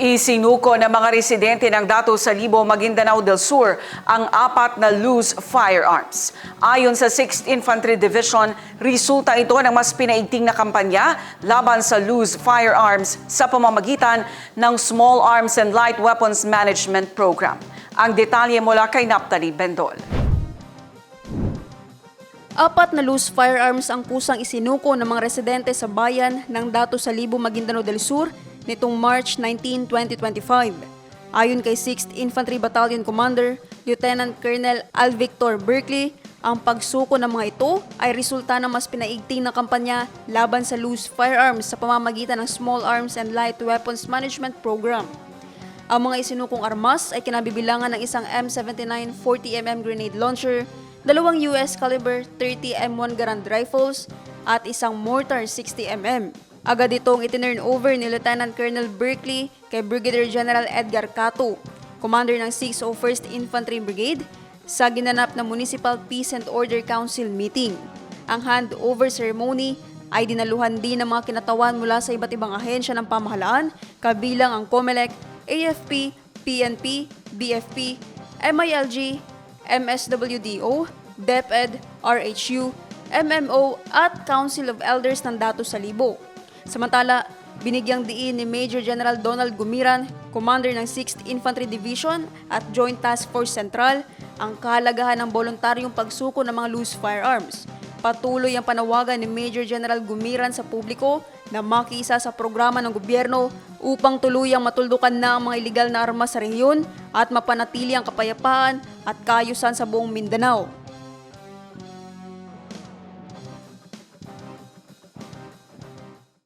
Isinuko ng mga residente ng Dato Salibo, Maguindanao del Sur ang apat na loose firearms. Ayon sa 6th Infantry Division, resulta ito ng mas pinaigting na kampanya laban sa loose firearms sa pamamagitan ng Small Arms and Light Weapons Management Program. Ang detalye mula kay Naptali Bendol. Apat na loose firearms ang kusang isinuko ng mga residente sa bayan ng Dato Salibo, Maguindanao del Sur nitong March 19, 2025. Ayon kay 6th Infantry Battalion Commander, Lieutenant Colonel Al Victor Berkeley, ang pagsuko ng mga ito ay resulta ng mas pinaigting na kampanya laban sa loose firearms sa pamamagitan ng Small Arms and Light Weapons Management Program. Ang mga isinukong armas ay kinabibilangan ng isang M79 40mm grenade launcher, dalawang US caliber 30 M1 Garand rifles, at isang mortar 60mm. Agad itong itinurn over ni Lieutenant Colonel Berkeley kay Brigadier General Edgar Cato, commander ng 601st Infantry Brigade, sa ginanap na Municipal Peace and Order Council meeting. Ang handover ceremony ay dinaluhan din ng mga kinatawan mula sa iba't ibang ahensya ng pamahalaan, kabilang ang COMELEC, AFP, PNP, BFP, MILG, MSWDO, DepEd, RHU, MMO at Council of Elders ng Dato Salibo. Samantala, binigyang diin ni Major General Donald Gumiran, Commander ng 6th Infantry Division at Joint Task Force Central, ang kahalagahan ng voluntaryong pagsuko ng mga loose firearms. Patuloy ang panawagan ni Major General Gumiran sa publiko na makiisa sa programa ng gobyerno upang tuluyang matuldukan na ang mga ilegal na armas sa rehiyon at mapanatili ang kapayapaan at kayusan sa buong Mindanao.